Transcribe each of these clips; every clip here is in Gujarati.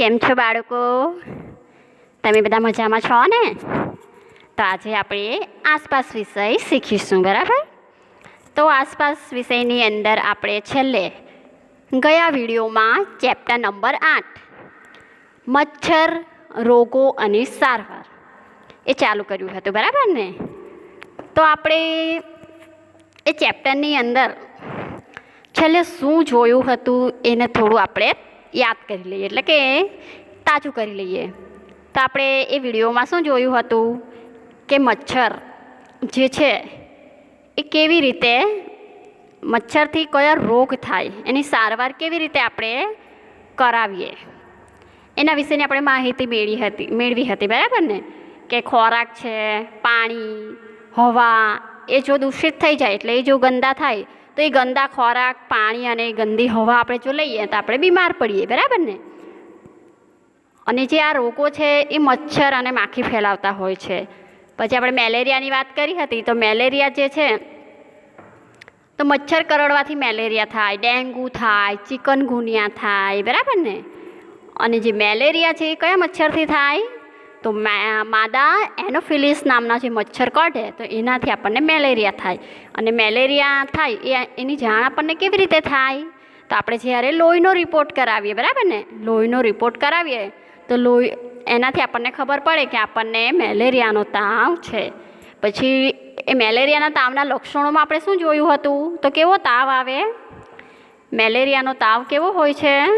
કેમ છો બાળકો? તમે બધા મજામાં છો ને? તો આજે આપણે આસપાસ વિષય શીખીશું, બરાબર? તો આસપાસ વિષયની અંદર આપણે છેલ્લે ગયા વિડીયોમાં ચેપ્ટર નંબર આઠ, મચ્છર, રોગો અને સારવાર એ ચાલુ કર્યું હતું, બરાબર ને? તો આપણે એ ચેપ્ટરની અંદર છેલ્લે શું જોયું હતું એને થોડું આપણે યાદ કરી લઈએ, એટલે કે તાજું કરી લઈએ. તો આપણે એ વિડીયોમાં શું જોયું હતું કે મચ્છર જે છે, એ કેવી રીતે મચ્છરથી કયા રોગ થાય, એની સારવાર કેવી રીતે આપણે કરાવીએ. એના વિશેની આપણે માહિતી મેળવી હતી મેળવી હતી, બરાબર ને? કે ખોરાક છે, પાણી, હવા, એ જો દૂષિત થઈ જાય, એટલે એ જો ગંદા થાય તો એ ગંદા ખોરાક, પાણી અને ગંદી હવા આપણે જો લઈએ તો આપણે બીમાર પડીએ, બરાબર ને? અને જે આ રોગો છે એ મચ્છર અને માખી ફેલાવતા હોય છે. પછી આપણે મેલેરિયાની વાત કરી હતી, તો મેલેરિયા જે છે, તો મચ્છર કરડવાથી મેલેરિયા થાય, ડેન્ગુ થાય, ચિકનગુનિયા થાય, બરાબર ને? અને જે મેલેરિયા છે એ કયા મચ્છરથી થાય? તો માદા એનોફિલિસ નામના જે મચ્છર કાઢે, તો એનાથી આપણને મેલેરિયા થાય. અને મેલેરિયા થાય, એ એની જાણ આપણને કેવી રીતે થાય? તો આપણે જ્યારે લોહીનો રિપોર્ટ કરાવીએ, બરાબર ને? લોહીનો રિપોર્ટ કરાવીએ, તો લોહી, એનાથી આપણને ખબર પડે કે આપણને મેલેરિયાનો તાવ છે. પછી એ મેલેરિયાના તાવના લક્ષણોમાં આપણે શું જોયું હતું? તો કેવો તાવ આવે? મેલેરિયાનો તાવ કેવો હોય છે?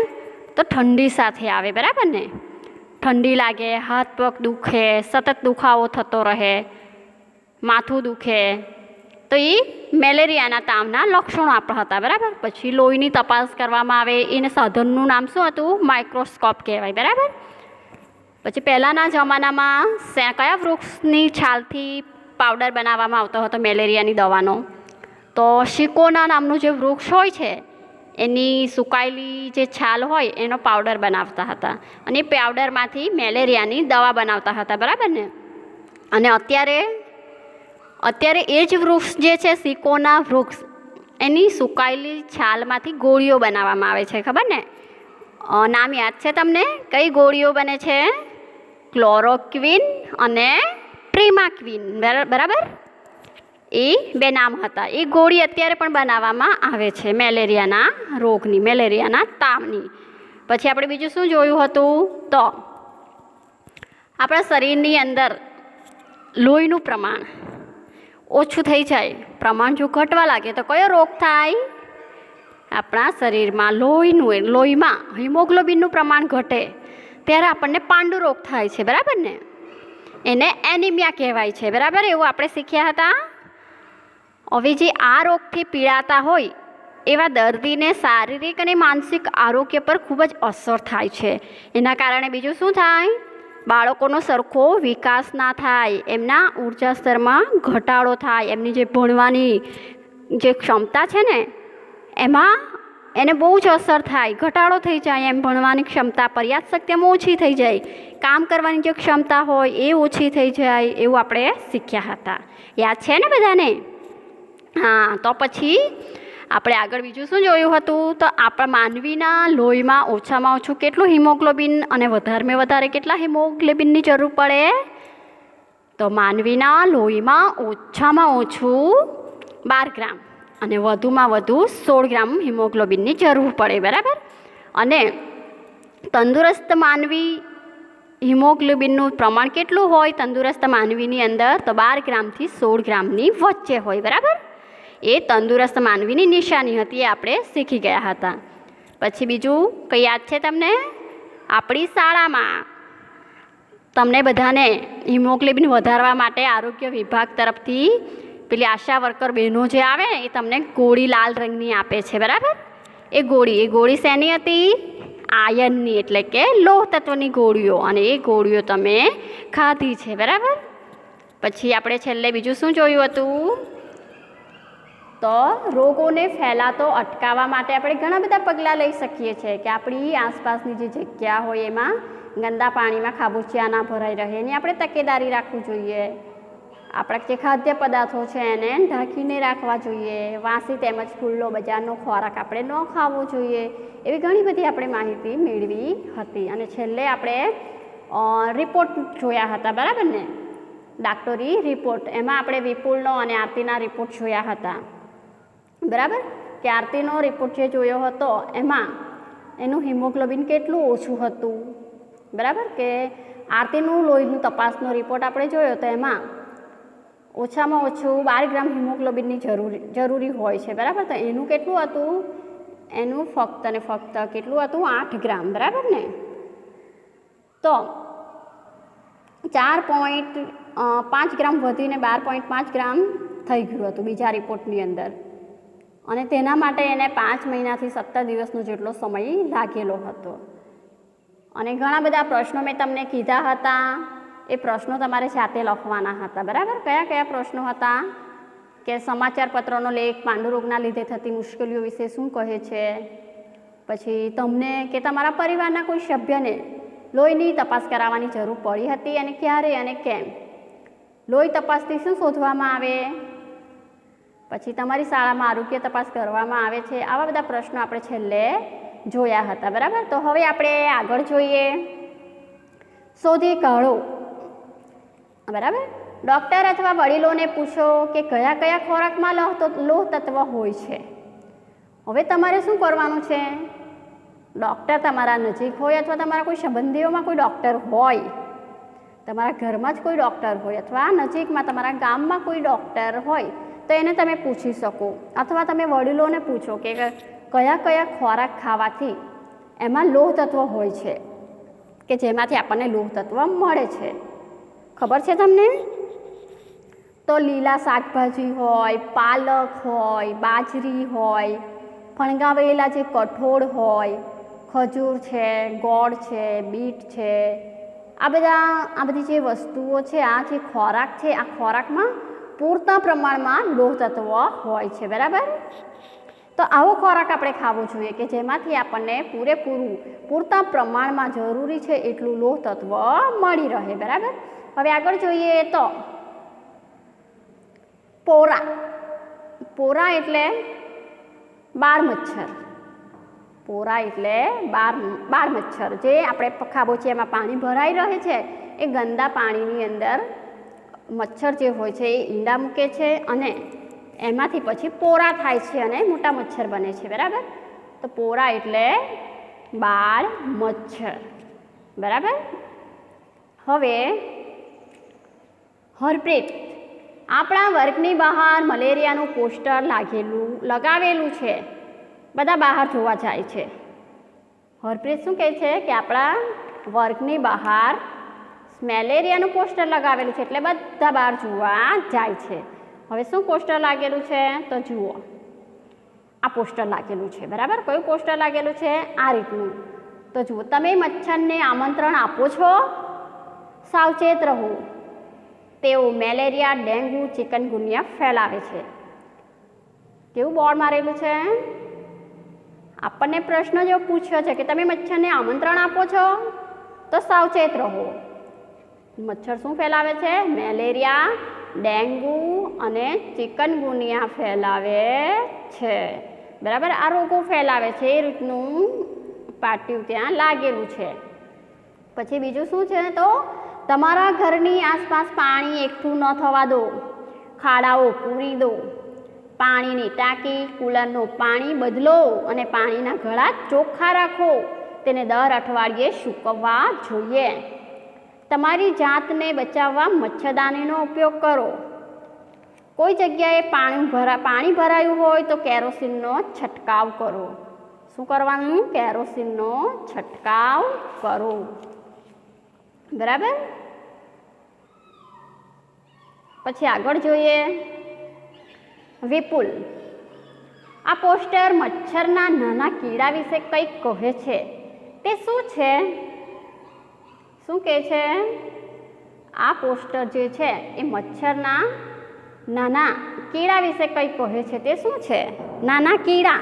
તો ઠંડી સાથે આવે, બરાબર ને? ઠંડી લાગે, હાથ પગ દુખે, સતત દુખાવો થતો રહે, માથું દુખે, તો એ મેલેરિયાના તાવના લક્ષણો આપણા હતા, બરાબર? પછી લોહીની તપાસ કરવામાં આવે, એને સાધનનું નામ શું હતું? માઇક્રોસ્કોપ કહેવાય, બરાબર? પછી પહેલાંના જમાનામાં કયા વૃક્ષની છાલથી પાવડર બનાવવામાં આવતો હતો? મેલેરિયાની દવાનો. તો શિકોના નામનું જે વૃક્ષ હોય છે એની સુકાયેલી જે છાલ હોય એનો પાવડર બનાવતા હતા. અને એ પાવડરમાંથી મેલેરિયાની દવા બનાવતા હતા, બરાબર ને? અને અત્યારે અત્યારે એ જ વૃક્ષ જે છે, સિકોના વૃક્ષ, એની સુકાયેલી છાલમાંથી ગોળીઓ બનાવવામાં આવે છે, ખબર ને? નામ યાદ છે તમને? કઈ ગોળીઓ બને છે? ક્લોરોક્વિન અને પ્રેમાક્વિન, બરા- બરાબર? એ બે નામ હતા. એ ગોળી અત્યારે પણ બનાવવામાં આવે છે મેલેરિયાના રોગની, મેલેરિયાના તાવની. પછી આપણે બીજું શું જોયું હતું? તો આપણા શરીરની અંદર લોહીનું પ્રમાણ ઓછું થઈ જાય, પ્રમાણ જો ઘટવા લાગે તો કયો રોગ થાય? આપણા શરીરમાં લોહીનું લોહીમાં હિમોગ્લોબિનનું પ્રમાણ ઘટે ત્યારે આપણને પાંડુ રોગ થાય છે, બરાબર ને? એને એનિમિયા કહેવાય છે, બરાબર? એવું આપણે શીખ્યા હતા? હવે જે આ રોગથી પીડાતા હોય, એવા દર્દીને શારીરિક અને માનસિક આરોગ્ય પર ખૂબ જ અસર થાય છે. એના કારણે બીજું શું થાય? બાળકોનો સરખો વિકાસ ના થાય, એમના ઊર્જા સ્તરમાં ઘટાડો થાય, એમની જે ભણવાની જે ક્ષમતા છે ને, એમાં એને બહુ જ અસર થાય. ઘટાડો થઈ જાય, એમ ભણવાની ક્ષમતા પર્યાપ્ત શક્તિ એમ ઓછી થઈ જાય. કામ કરવાની જે ક્ષમતા હોય, એ ઓછી થઈ જાય, એવું આપણે શીખ્યા હતા. યાદ છે ને બધાને? હા, તો પછી આપણે આગળ બીજું શું જોયું હતું? તો આપણા માનવીના લોહીમાં ઓછામાં ઓછું કેટલું હિમોગ્લોબિન અને વધારેમાં વધારે કેટલા હિમોગ્લોબિનની જરૂર પડે? તો માનવીના લોહીમાં ઓછામાં ઓછું બાર ગ્રામ અને વધુમાં વધુ સોળ ગ્રામ હિમોગ્લોબિનની જરૂર પડે, બરાબર? અને તંદુરસ્ત માનવી હિમોગ્લોબિનનું પ્રમાણ કેટલું હોય? તંદુરસ્ત માનવીની અંદર તો બાર ગ્રામથી સોળ ગ્રામની વચ્ચે હોય, બરાબર? એ તંદુરસ્ત માનવીની નિશાની હતી એ આપણે શીખી ગયા હતા. પછી બીજું કંઈ યાદ છે તમને? આપણી શાળામાં તમને બધાને હિમોગ્લોબિન વધારવા માટે આરોગ્ય વિભાગ તરફથી પેલી આશા વર્કર બહેનો જે આવે એ તમને ગોળી લાલ રંગની આપે છે, બરાબર? એ ગોળી એ ગોળી શેની હતી? આયનની, એટલે કે લોહ તત્વની ગોળીઓ, અને એ ગોળીઓ તમે ખાધી છે, બરાબર? પછી આપણે છેલ્લે બીજું શું જોયું હતું? તો રોગોને ફેલાતો અટકાવવા માટે આપણે ઘણા બધા પગલાં લઈ શકીએ છીએ કે આપણી આસપાસની જે જગ્યા હોય એમાં ગંદા પાણીમાં ખાબોચિયા ના ભરાઈ રહે એની આપણે તકેદારી રાખવું જોઈએ. આપણા જે ખાદ્ય પદાર્થો છે એને ઢાંકીને રાખવા જોઈએ. વાસી તેમજ ખુલ્લો બજારનો ખોરાક આપણે ન ખાવો જોઈએ. એવી ઘણી બધી આપણે માહિતી મેળવી હતી અને છેલ્લે આપણે રિપોર્ટ જોયા હતા, બરાબર ને? ડાક્ટરી રિપોર્ટ એમાં આપણે વિપુલનો અને આરતીના રિપોર્ટ જોયા હતા. બરાબર? કે આરતીનો રિપોર્ટ જે જોયો હતો, એમાં એનું હિમોગ્લોબિન કેટલું ઓછું હતું? બરાબર? કે આરતીનું લોહીનું તપાસનો રિપોર્ટ આપણે જોયો તો એમાં ઓછામાં ઓછું બાર ગ્રામ હિમોગ્લોબિનની જરૂરી જરૂરી હોય છે. બરાબર? તો એનું કેટલું હતું? એનું ફક્ત અને ફક્ત કેટલું હતું? આઠ ગ્રામ. બરાબર ને? તો ચાર પોઈન્ટ પાંચ ગ્રામ વધીને બાર પોઈન્ટ પાંચ ગ્રામ થઈ ગયું હતું બીજા રિપોર્ટની અંદર. અને તેના માટે એને પાંચ મહિનાથી સત્તર દિવસનો જેટલો સમય લાગેલો હતો. અને ઘણા બધા પ્રશ્નો મેં તમને કીધા હતા. એ પ્રશ્નો તમારે જાતે લખવાના હતા. બરાબર? કયા કયા પ્રશ્નો હતા? કે સમાચારપત્રનો લેખ, પાંડુરોગના લીધે થતી મુશ્કેલીઓ વિશે શું કહે છે? પછી તમને કે તમારા પરિવારના કોઈ સભ્યને લોહીની તપાસ કરાવવાની જરૂર પડી હતી અને ક્યારે અને કેમ? લોહી તપાસથી શું શોધવામાં આવે? પછી તમારી શાળામાં આરોગ્ય તપાસ કરવામાં આવે છે, આવા બધા પ્રશ્નો આપણે છેલ્લે જોયા હતા, બરાબર? તો હવે આપણે આગળ જોઈએ. શોધી કાઢો. બરાબર? ડૉક્ટર અથવા વડીલોને પૂછો કે કયા કયા ખોરાકમાં લોહ તો- લોહ તત્વ હોય છે. હવે તમારે શું કરવાનું છે? ડૉક્ટર તમારા નજીક હોય અથવા તમારા કોઈ સંબંધીઓમાં કોઈ ડૉક્ટર હોય, તમારા ઘરમાં જ કોઈ ડૉક્ટર હોય અથવા નજીકમાં તમારા ગામમાં કોઈ ડૉક્ટર હોય તો એને તમે પૂછી શકો. અથવા તમે વડીલોને પૂછો કે કયા કયા ખોરાક ખાવાથી એમાં લોહ તત્વ હોય છે, કે જેમાંથી આપણને લોહ તત્વ મળે છે. ખબર છે તમને? તો લીલા શાકભાજી હોય, પાલક હોય, બાજરી હોય ફણગાવેલા જે કઠોળ હોય, ખજૂર છે, ગોળ છે, બીટ છે, આ બધા, આ બધી જે વસ્તુઓ છે, આ જે ખોરાક છે, આ ખોરાકમાં પૂરતા પ્રમાણમાં લોહ તત્વ હોય છે, બરાબર? તો આવો ખોરાક આપણે ખાવો જોઈએ કે જેમાંથી આપણને પૂરેપૂરું, પૂરતા પ્રમાણમાં જરૂરી છે એટલું લોહ તત્વ મળી રહે, બરાબર? હવે આગળ જોઈએ તો પોરા. પોરા એટલે બાળ મચ્છર પોરા એટલે બાર બાળ મચ્છર જે આપણે ખાબોચિયામાં પાણી ભરાઈ રહે છે, એ ગંદા પાણીની અંદર મચ્છર જે હોય છે એ ઈંડા મૂકે છે અને એમાંથી પછી પોરા થાય છે અને મોટા મચ્છર બને છે, બરાબર? તો પોરા એટલે બાળ મચ્છર, બરાબર? હવે હરપ્રીત, આપણા વર્ગની બહાર મલેરિયાનું પોસ્ટર લાગેલું, લગાવેલું છે. બધા બહાર જોવા જાય છે. હરપ્રીત શું કહે છે કે આપણા વર્ગની બહાર મેલેરિયાનું પોસ્ટર લગાવેલું છે એટલે બધા બહાર જોવા જાય છે. હવે શું પોસ્ટર લાગેલું છે? તો જુઓ. આ પોસ્ટર લાગેલું છે, બરાબર? કયું પોસ્ટર લાગેલું છે? આ રીતનું. તો જુઓ, તમે મચ્છરને આમંત્રણ આપો છો? સાવચેત રહો. તેઓ મેલેરિયા ડેન્ગ્યુ ચિકનગુનિયા ફેલાવે છે. કેવું બોર્ડ મારેલું છે? આપણને પ્રશ્ન જો પૂછ્યો છે કે તમે મચ્છરને આમંત્રણ આપો છો? તો સાવચેત રહો. મચ્છર શું ફેલાવે છે? મેલેરિયા, ડેન્ગુ અને ચિકનગુનિયા ફેલાવે છે. બરાબર? આ રોગો ફેલાવે છે. એ રીતનું પાટિયું ત્યાં લાગેલું છે. પછી બીજું શું છે તો? તમારા ઘરની આસપાસ પાણી એકઠું ન થવા દો. ખાડાઓ પૂરી દો. પાણીની ટાંકી, કુલરનું પાણી બદલો અને પાણીના ગળા ચોખ્ખા રાખો. તેને દર અઠવાડિયે સૂકવવા જોઈએ. તમારી જાતને બચાવવા મચ્છરદાનીનો ઉપયોગ કરો. કોઈ જગ્યાએ પાણી ભરા, પાણી ભરાયું હોય તો કેરોસીનનો છંટકાવ કરો. શું કરવાનું? કેરોસીનનો છંટકાવ કરો. બરાબર? પછી આગળ જોઈએ. વિપુલ, આ પોસ્ટર મચ્છરના નાના કીડા વિશે કંઈક કહે છે. તે શું છે? શું કહે છે? આ પોસ્ટર જે છે, એ મચ્છરના નાના કીડા વિશે કંઈક કહે છે તે શું છે? નાના કીડા.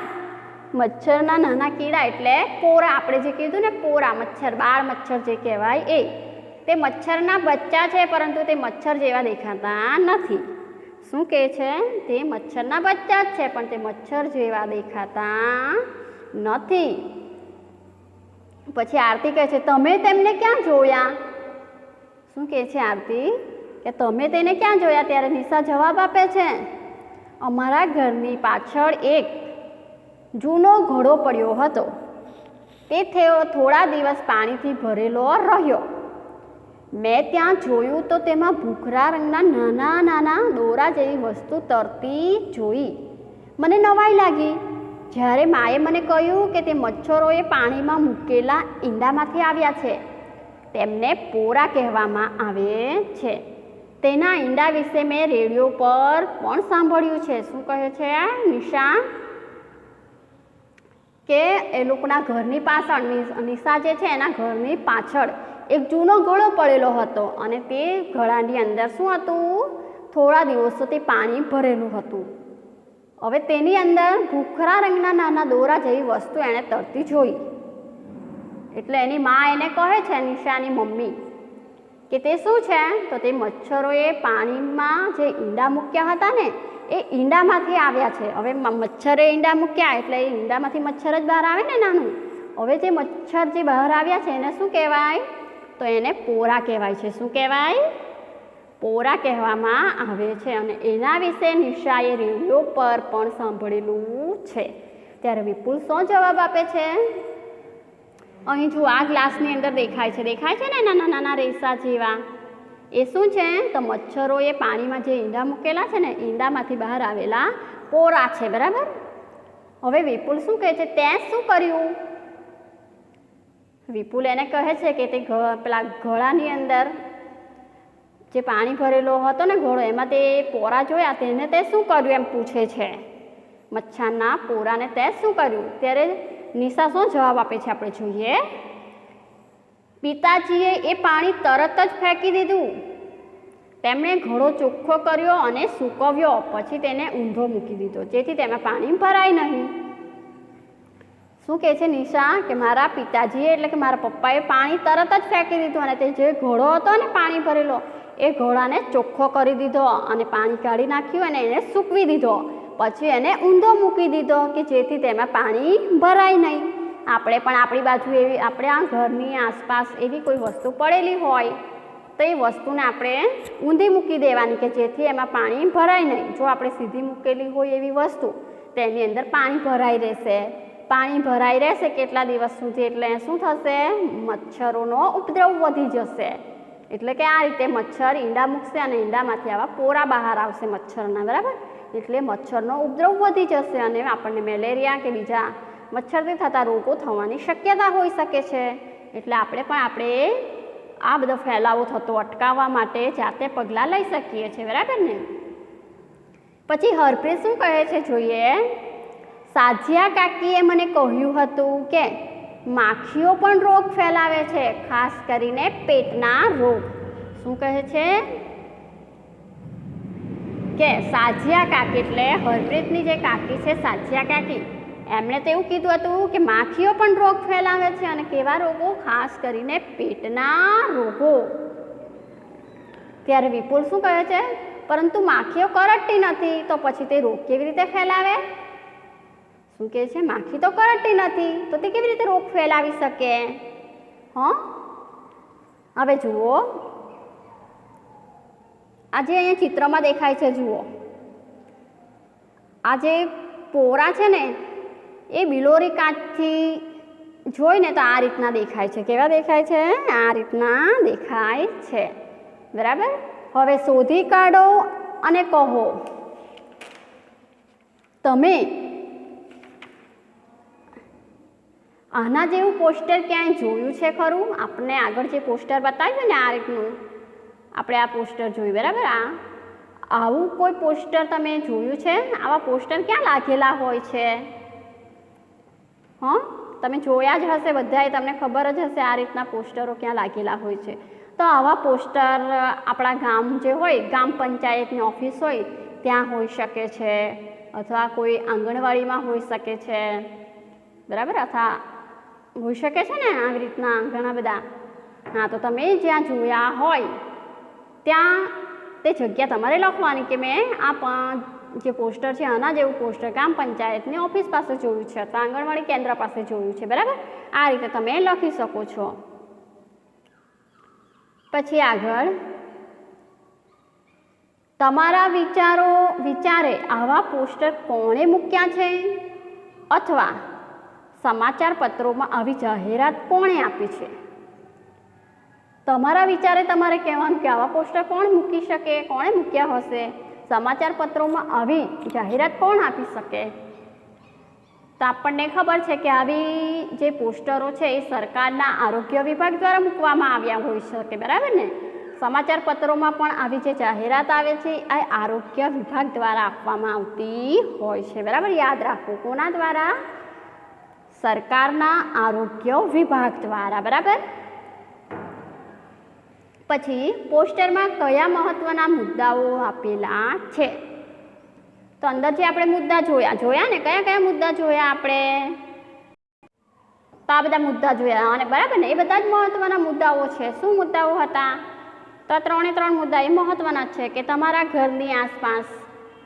મચ્છરના નાના કીડા એટલે પોરા. આપણે જે કીધું ને પોરા, મચ્છર, બાળ મચ્છર જે કહેવાય એ. તે મચ્છરના બચ્ચા છે, પરંતુ તે મચ્છર જેવા દેખાતા નથી. શું કહે છે? તે મચ્છરના બચ્ચા જ છે, પણ તે મચ્છર જેવા દેખાતા નથી. પછી આરતી કહે છે, તમે તેમને ક્યાં જોયા? શું કહે છે આરતી? કે, તમે તેને ક્યાં જોયા? ત્યારે નિશા જવાબ આપે છે, અમારા ઘરની પાછળ એક જૂનો ઘોડો પડ્યો હતો. તે થયો થોડા દિવસ પાણીથી ભરેલો રહ્યો. મેં ત્યાં જોયું તો તેમાં ભૂખરા રંગના નાના નાના દોરા જેવી વસ્તુ તરતી જોઈ. મને નવાઈ લાગી. જ્યારે માએ મને કહ્યું કે તે મચ્છરોએ પાણીમાં મૂકેલા ઈંડામાંથી આવ્યા છે, તેમને પોરા કહેવામાં આવે છે. તેના ઈંડા વિશે મેં રેડિયો પર પણ સાંભળ્યું છે. શું કહે છે નિશા કે એ લોકોના ઘરની પાછળ નિશા જે છે એના ઘરની પાછળ એક જૂનો ઘડો પડેલો હતો અને તે ઘડાની અંદર શું હતું? થોડા દિવસોથી પાણી ભરેલું હતું. હવે તેની અંદર ભૂખરા રંગના નાના દોરા જેવી વસ્તુ એણે તરતી જોઈ. એટલે એની મા એને કહે છે, નિશાની મમ્મી, કે તે શું છે? તો તે મચ્છરોએ પાણીમાં જે ઈંડા મૂક્યા હતા ને, એ ઈંડામાંથી આવ્યા છે. હવે મચ્છરે ઈંડા મૂક્યા, એટલે એ ઈંડામાંથી મચ્છર જ બહાર આવે ને નાનું. હવે જે મચ્છર જે બહાર આવ્યા છે એને શું કહેવાય? તો એને પોરા કહેવાય છે. શું કહેવાય? પોરા કહેવામાં આવે છે અને એના વિશે નિશાએ રેડિયો પર પણ સાંભળેલું છે. ત્યારે વિપુલ શું જવાબ આપે છે? અહીં જો આ ગ્લાસની અંદર દેખાય છે દેખાય છે ને નાના નાના રેસા જેવા? એ શું છે? તો મચ્છરોએ પાણીમાં જે ઈંડા મૂકેલા છે ને, ઈંડામાંથી બહાર આવેલા પોરા છે, બરાબર? હવે વિપુલ શું કહે છે? તે શું કર્યું? વિપુલ એને કહે છે કે તે પેલા ગળાની અંદર જે પાણી ભરેલો હતો ને ઘોડો, એમાં તે પોરા જોયા, તેને તે શું કર્યું એમ પૂછે છે. મચ્છરના પોરાને તે શું કર્યું? ત્યારે નિશા શું જવાબ આપે છે આપણે જોઈએ. પિતાજીએ એ પાણી તરત જ ફેંકી દીધું. તેમણે ઘોડો ચોખ્ખો કર્યો અને સૂકવ્યો, પછી તેને ઊંધો મૂકી દીધો, જેથી તેમાં પાણી ભરાય નહીં. શું કહે છે નિશા? કે મારા પિતાજીએ એટલે કે મારા પપ્પાએ પાણી તરત જ ફેંકી દીધું અને તે જે ઘોડો હતો ને પાણી ભરેલો એ ઘોડાને ચોખ્ખો કરી દીધો અને પાણી કાઢી નાખ્યું અને એને સૂકવી દીધો. પછી એને ઊંધો મૂકી દીધો કે જેથી તેમાં પાણી ભરાય નહીં. આપણે પણ આપણી બાજુ એવી, આપણે આ ઘરની આસપાસ એવી કોઈ વસ્તુ પડેલી હોય, તો એ વસ્તુને આપણે ઊંધી મૂકી દેવાની કે જેથી એમાં પાણી ભરાય નહીં. જો આપણે સીધી મૂકેલી હોય એવી વસ્તુ તેની અંદર પાણી ભરાઈ રહેશે. પાણી ભરાઈ રહેશે કેટલા દિવસ સુધી? એટલે શું થશે? મચ્છરોનો ઉપદ્રવ વધી જશે. એટલે કે આ રીતે મચ્છર ઈંડા મૂકશે અને ઈંડામાંથી આવા પોરા બહાર આવશે મચ્છરના, બરાબર? એટલે મચ્છરનો ઉપદ્રવ વધી જશે અને આપણને મેલેરિયા કે બીજા મચ્છરથી થતા રોગો થવાની શક્યતા હોઈ શકે છે. એટલે આપણે પણ આપણે આ બધો ફેલાવો થતો અટકાવવા માટે જાતે પગલાં લઈ શકીએ છીએ, બરાબર ને? પછી હરપ્રીત શું કહે છે જોઈએ? સાજિયા કાકીએ મને કહ્યું હતું કે માખીઓ પણ રોગ ફેલાવે છે, ખાસ કરીને પેટના રોગ. શું કહે છે? કે સાજિયા કાકી, એટલે હરપ્રીતની જે કાકી છે, સાજિયા કાકી, એમણે તો એવું કીધું હતું કે માખીઓ પણ રોગ ફેલાવે છે અને કેવા રોગો? ખાસ કરીને પેટના રોગો. ત્યારે વિપુલ શું કહે છે? પરંતુ માખીઓ કરડતી નથી, તો પછી તે રોગ કેવી રીતે ફેલાવે? શું કહે છે? માખી તો કરડતી નથી. તો તે કેવી રીતે રોગ ફેલાવી શકે? હં? હવે જુઓ. આજે અહીંયા ચિત્રમાં દેખાય છે, જુઓ. આ જે પોરા છે ને, એ બિલોરી કાચથી જોઈને તો આ રીતના દેખાય છે. કેવા દેખાય છે? આ રીતના દેખાય છે. બરાબર? હવે શોધી કાઢો અને કહો. તમે આના જેવું પોસ્ટર ક્યાંય જોયું છે ખરું? આપણે આગળ જે પોસ્ટર બતાવ્યું ને આ રીતનું. આપણે આ પોસ્ટર જોયું, બરાબર? આ આવું કોઈ પોસ્ટર તમે જોયું છે? આવા પોસ્ટર ક્યાં લાગેલા હોય છે? હં? તમે જોયા જ હશે બધાએ, તમને ખબર જ હશે આ રીતના પોસ્ટરો ક્યાં લાગેલા હોય છે. તો આવા પોસ્ટર આપણા ગામ જે હોય, ગામ પંચાયતની ઓફિસ હોય, ત્યાં હોઈ શકે છે. અથવા કોઈ આંગણવાડીમાં હોઈ શકે છે. બરાબર? અથવા હોઈ શકે છે ને આવી રીતના ઘણા બધા? હા, તો તમે જ્યાં જોયા હોય, ત્યાં તે જગ્યા તમારે લખવાની કે મેં આ જે પોસ્ટર છે, આના જેવું પોસ્ટર ગામ પંચાયતની ઓફિસ પાસે જોયું છે અથવા આંગણવાડી કેન્દ્ર પાસે જોયું છે, બરાબર? આ રીતે તમે લખી શકો છો. પછી આગળ. તમારા વિચારો વિચારે આવા પોસ્ટર કોણે મૂક્યા છે? અથવા સમાચાર પત્રોમાં આવી જાહેરાત કોણે આપી છે? તમારા વિચારે તમારે કહેવાનું કે આવા પોસ્ટર કોણ મૂકી શકે, કોણે મૂક્યા હશે? સમાચાર પત્રોમાં આવી જાહેરાત કોણ આપી શકે? તો આપણને ખબર છે કે આવી જે પોસ્ટરો છે એ સરકારના આરોગ્ય વિભાગ દ્વારા મૂકવામાં આવ્યા હોઈ શકે, બરાબર ને? સમાચાર પત્રોમાં પણ આવી જે જાહેરાત આવે છે, એ આરોગ્ય વિભાગ દ્વારા આપવામાં આવતી હોય છે, બરાબર? યાદ રાખો, કોના દ્વારા? સરકારના આરોગ્ય વિભાગ દ્વારા, બરાબર? પછી પોસ્ટરમાં કયા મહત્વના મુદ્દાઓ આપેલા છે? તો અંદર જે આપણે મુદ્દા જોયા. જોયા ને? કયા કયા મુદ્દા જોયા આપણે? તો આ બધા મુદ્દા જોયા. અને બરાબર ને? એ બધા જ મહત્વના મુદ્દાઓ છે. શું મુદ્દાઓ હતા? તો આ ત્રણે ત્રણ મુદ્દા એ મહત્વના છે કે તમારા ઘરની આસપાસ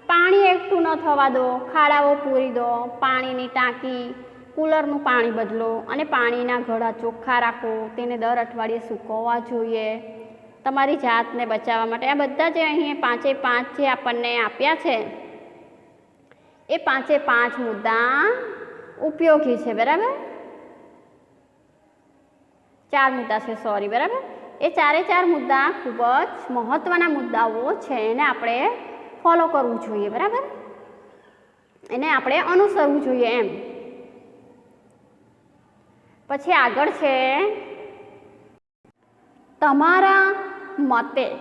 પાણી એકઠું ન થવા દો, ખાડાઓ પૂરી દો, પાણીની ટાંકી કુલરનું પાણી બદલો અને પાણીના ઘડા ચોખ્ખા રાખો, તેને દર અઠવાડિયે સૂકવવા જોઈએ. તમારી જાતને બચાવવા માટે આ બધા જે અહીં પાંચે પાંચ જે આપણને આપ્યા છે, એ પાંચે પાંચ મુદ્દા ઉપયોગી છે, બરાબર? ચાર મુદ્દા છે સોરી બરાબર? એ ચારે ચાર મુદ્દા ખૂબ જ મહત્ત્વના મુદ્દાઓ છે, એને આપણે ફોલો કરવું જોઈએ, બરાબર? એને આપણે અનુસરવું જોઈએ એમ. પછી આગળ છે. તમારા મતે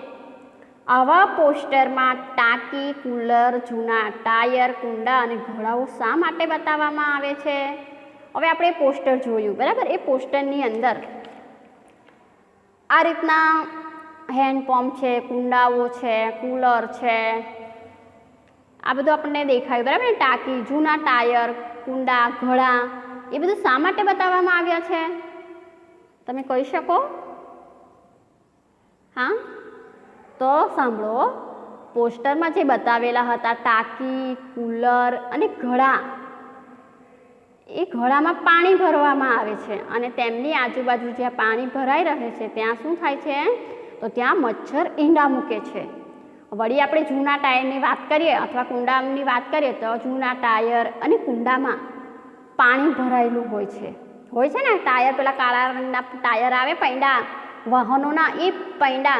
આવા પોસ્ટરમાં ટાંકી, કુલર, જૂના ટાયર, કુંડા અને ઘોડાઓ શા માટે બતાવવામાં આવે છે? હવે આપણે પોસ્ટર જોયું, બરાબર? એ પોસ્ટરની અંદર આ રીતના હેન્ડપંપ છે, કુંડાઓ છે, કુલર છે. આ બધું આપણને દેખાયું, બરાબર? ટાંકી, જૂના ટાયર, કુંડા, ઘડા એ બધું શા માટે બતાવવામાં આવ્યા છે? તમે કહી શકો? હા? તો સાંભળો, પોસ્ટરમાં જે બતાવેલા હતા, ટાંકી, કુલર અને ઘડા, એ ઘડામાં પાણી ભરવામાં આવે છે અને તેમની આજુબાજુ જ્યાં પાણી ભરાઈ રહે છે, ત્યાં શું થાય છે? તો ત્યાં મચ્છર ઈંડા મૂકે છે. વળી આપણે જૂના ટાયરની વાત કરીએ અથવા કુંડાની વાત કરીએ તો જૂના ટાયર અને કુંડામાં પાણી ભરાયેલું હોય છે. હોય છે ને? ટાયર, પેલા કાળા રંગના ટાયર આવે પૈંડા. વાહનોના એ પૈંડા.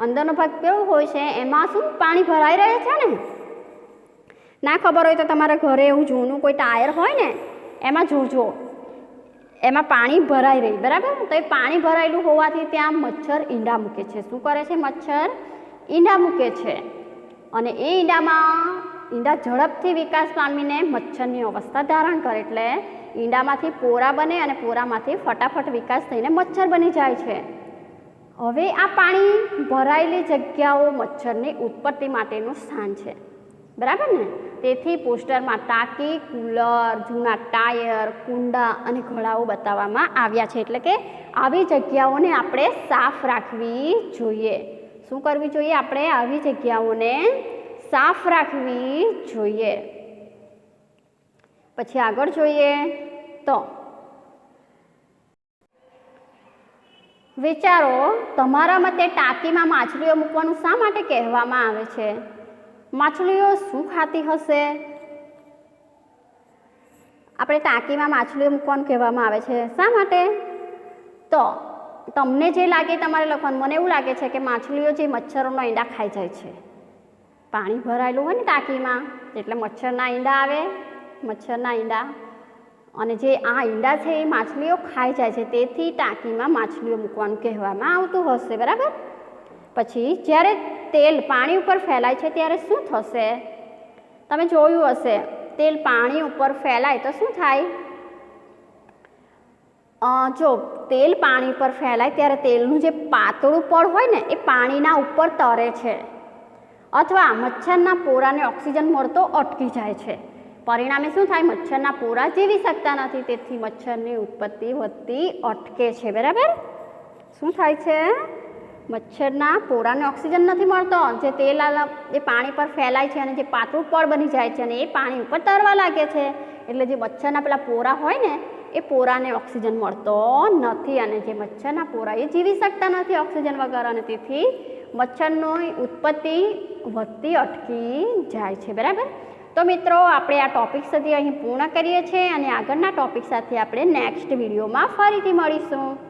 અંદરનો ભાગ કેવો હોય છે? એમાં શું પાણી ભરાઈ રહે છે ને? ના ખબર હોય તો તમારા ઘરે એવું જૂનું કોઈ ટાયર હોય ને, એમાં જોજો. એમાં પાણી ભરાઈ રહી. બરાબર? તો એ પાણી ભરાયેલું હોવાથી ત્યાં મચ્છર ઈંડા મૂકે છે. શું કરે છે? મચ્છર ઈંડા મૂકે છે. અને એ ઈંડામાં ઈંડા ઝડપથી વિકાસ પામીને મચ્છરની અવસ્થા ધારણ કરે એટલે ઈંડામાંથી પોરા બને અને પોરામાંથી ફટાફટ વિકાસ થઈને મચ્છર બની જાય છે. હવે આ પાણી ભરાયેલી જગ્યાઓ મચ્છરની ઉત્પત્તિ માટેનું સ્થાન છે. બરાબર ને? તેથી પોસ્ટરમાં ટાંકી, કુલર, જૂના ટાયર, કુંડા અને ઘડાઓ બતાવવામાં આવ્યા છે. એટલે કે આવી જગ્યાઓને આપણે સાફ રાખવી જોઈએ. શું કરવી જોઈએ? આપણે આવી જગ્યાઓને સાફ રાખવી જોઈએ. પછી આગળ જોઈએ તો વિચારો, તમારા મતે ટાંકીમાં માછલીઓ મૂકવાનું શા માટે કહેવામાં આવે છે? માછલીઓ શું ખાતી હશે? આપણે ટાંકીમાં માછલીઓ મૂકવાનું કહેવામાં આવે છે. શા માટે? તો તમને જે લાગે તમારે લખવાનું, મને એવું લાગે છે કે માછલીઓ જે મચ્છરોનો ઈંડા ખાઈ જાય છે. પાણી ભરાયેલું હોય ને ટાંકીમાં, એટલે મચ્છરના ઈંડા આવે, મચ્છરના ઈંડા. અને જે આ ઈંડા છે એ માછલીઓ ખાઈ જાય છે, તેથી ટાંકીમાં માછલીઓ મૂકવાનું કહેવામાં આવતું હશે, બરાબર? પછી જ્યારે તેલ પાણી ઉપર ફેલાય છે, ત્યારે શું થશે? તમે જોયું હશે, તેલ પાણી ઉપર ફેલાય તો શું થાય? જો તેલ પાણી પર ફેલાય, ત્યારે તેલનું જે પાતળું પડ હોય ને, એ પાણીના ઉપર તરે છે. અથવા મચ્છરના પોરાને ઓક્સિજન મળતો અટકી જાય છે. પરિણામે શું થાય? મચ્છરના પોરા જીવી શકતા નથી, તેથી મચ્છરની ઉત્પત્તિ વધતી અટકે છે. બરાબર? શું થાય છે? મચ્છરના પોરાને ઓક્સિજન નથી મળતો. જે તેલ એ પાણી પર ફેલાય છે અને જે પાતળું પડ બની જાય છે અને એ પાણી ઉપર તરવા લાગે છે. એટલે જે મચ્છરના પેલા પોરા હોય ને, એ પોરાને ઓક્સિજન મળતો નથી અને જે મચ્છરના પોરા એ જીવી શકતા નથી ઓક્સિજન વગર અને તેથી મચ્છરની ઉત્પત્તિ વધતી અટકી જાય છે, બરાબર? તો મિત્રો, આપણે આ ટોપિક સુધી અહીં પૂર્ણ કરીએ છીએ અને આગળના ટોપિક સાથે આપણે નેક્સ્ટ વિડીયોમાં ફરીથી મળીશું.